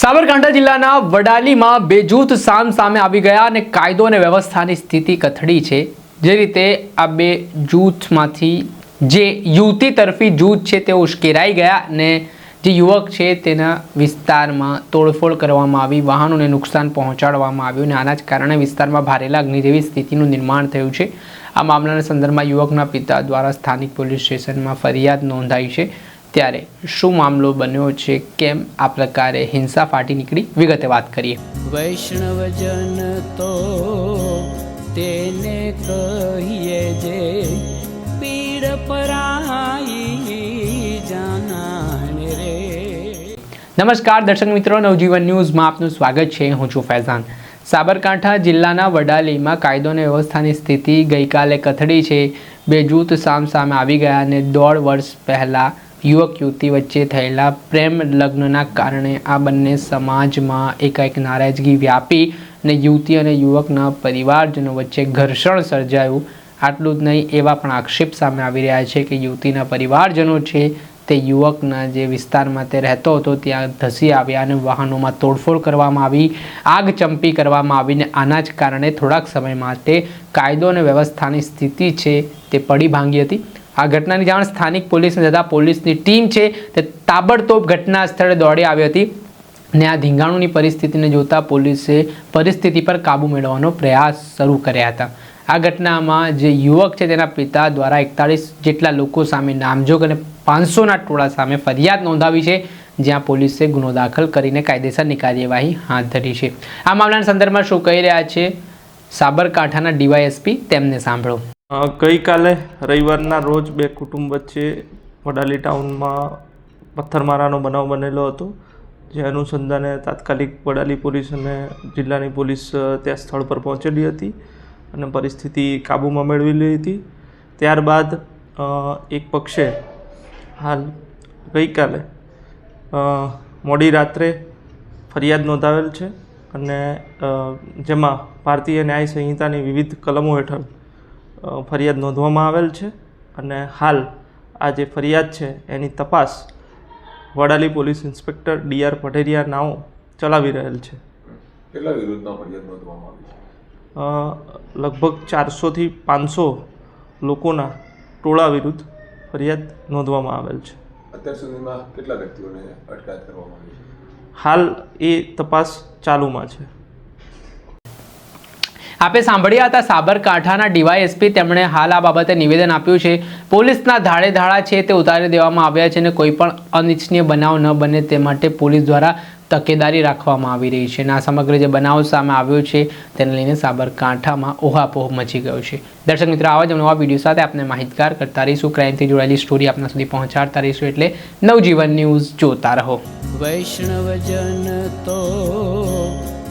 સાબરકાંઠા જિલ્લાના વડાલીમાં બે જૂથ સામ સામે આવી ગયા અને કાયદો અને વ્યવસ્થાની સ્થિતિ કથળી છે. જે રીતે આ બે જૂથમાંથી જે યુવતી તરફી જૂથ છે તે ઉશ્કેરાઈ ગયા અને જે યુવક છે તેના વિસ્તારમાં તોડફોડ કરવામાં આવી, વાહનોને નુકસાન પહોંચાડવામાં આવ્યું અને આના જ કારણે વિસ્તારમાં ભારેલા અગ્નિ જેવી સ્થિતિનું નિર્માણ થયું છે. આ મામલાના સંદર્ભમાં યુવકના પિતા દ્વારા સ્થાનિક પોલીસ સ્ટેશનમાં ફરિયાદ નોંધાઈ છે. ત્યારે શું મામલો બન્યો છે? કેમ આ પ્રકારે હિંસા ફાટી નીકળી? વિગતે વાત કરીએ. વૈષ્ણવજન તો તેને કહીએ જે પીડ પરાઈ જાનાને રે. નમસ્કાર દર્શક મિત્રો નવજીવન ન્યૂઝમાં આપનું સ્વાગત છે. હું છું ફૈઝાન. સાબરકાંઠા જિલ્લાના વડાલીમાં કાયદો અને વ્યવસ્થાની સ્થિતિ ગઈકાલે કથળી છે. બે જૂથ સામ સામે આવી ગયા અને દોઢ વર્ષ પહેલાં યુવક યુવતી વચ્ચે થયેલા પ્રેમ લગ્નના કારણે આ બંને સમાજમાં એકાએક નારાજગી વ્યાપી અને યુવતી અને યુવકના પરિવારજનો વચ્ચે ઘર્ષણ સર્જાયું. આટલું જ નહીં, એવા પણ આક્ષેપ સામે આવી રહ્યા છે કે યુવતીના પરિવારજનો છે તે યુવકના જે વિસ્તારમાં તે રહેતો હતો ત્યાં ધસી આવ્યા અને વાહનોમાં તોડફોડ કરવામાં આવી, આગ ચંપી કરવામાં આવીને આના જ કારણે થોડાક સમય માટે કાયદો અને વ્યવસ્થાની સ્થિતિ છે તે પડી ભાંગી હતી. આ ઘટનાની જાણ સ્થાનિક પોલીસને થતાં પોલીસની ટીમ છે તે તાબડતોબ ઘટના સ્થળે દોડી આવી હતી ને આ ધીંગાણુની પરિસ્થિતિને જોતા પોલીસે પરિસ્થિતિ પર કાબૂ મેળવવાનો પ્રયાસ શરૂ કર્યા હતા. આ ઘટનામાં જે યુવક છે તેના પિતા દ્વારા એકતાળીસ જેટલા લોકો સામે નામજોગ અને પાંચસોના ટોળા સામે ફરિયાદ નોંધાવી છે, જ્યાં પોલીસે ગુનો દાખલ કરીને કાયદેસરની કાર્યવાહી હાથ ધરી છે. આ મામલાના સંદર્ભમાં શું કહી રહ્યા છે? સાબરકાંઠાના ડીવાયએસપી તેમને સાંભળો. ગઈકાલે રવિવારના રોજ બે કુટુંબ વચ્ચે વડાલી ટાઉનમાં પથ્થરમારાનો બનાવ બનેલો હતો. જે અનુસંધાને તાત્કાલિક વડાલી પોલીસ અને જિલ્લાની પોલીસ ત્યાં સ્થળ પર પહોંચેલી હતી અને પરિસ્થિતિ કાબૂમાં મેળવી લીધી હતી. ત્યારબાદ એક પક્ષે હાલ ગઈકાલે મોડી રાત્રે ફરિયાદ નોંધાવેલ છે અને જેમાં ભારતીય ન્યાય સંહિતાની વિવિધ કલમો હેઠળ ફરિયાદ નોંધવામાં આવેલ છે અને હાલ આ જે ફરિયાદ છે એની તપાસ Vadali police inspector D R Pateria નાઓ ચલાવી રહેલ છે. કેટલા વિરુદ્ધમાં ફરિયાદ નોંધવામાં આવી છે? લગભગ ચારસોથી પાંચસો લોકોના ટોળા વિરુદ્ધ ફરિયાદ નોંધવામાં આવેલ છે. અત્યાર સુધીમાં કેટલા વ્યક્તિઓને અટકાયત કરવામાં આવી છે? હાલ એ તપાસ ચાલુમાં છે. આપે સાંભળ્યા હતા સાબરકાંઠાના ડીવાયએસપી તેમણે હાલ આ બાબતે નિવેદન આપ્યું છે. પોલીસના ધાડે ધાડા છે તે ઉતારી દેવામાં આવ્યા છે અને કોઈ પણ અનિચ્છનીય બનાવ ન બને તે માટે પોલીસ દ્વારા તકેદારી રાખવામાં આવી રહી છે અને આ સમગ્ર જે બનાવ સામે આવ્યો છે તેને લઈને સાબરકાંઠામાં ઓહાપોહ મચી ગયો છે. દર્શક મિત્રો, આવા જ નવા વીડિયો સાથે આપણે માહિતગાર કરતા રહીશું. ક્રાઇમથી જોડાયેલી સ્ટોરી આપના સુધી પહોંચાડતા રહીશું એટલે નવજીવન ન્યૂઝ જોતા રહો. વૈષ્ણવજન તો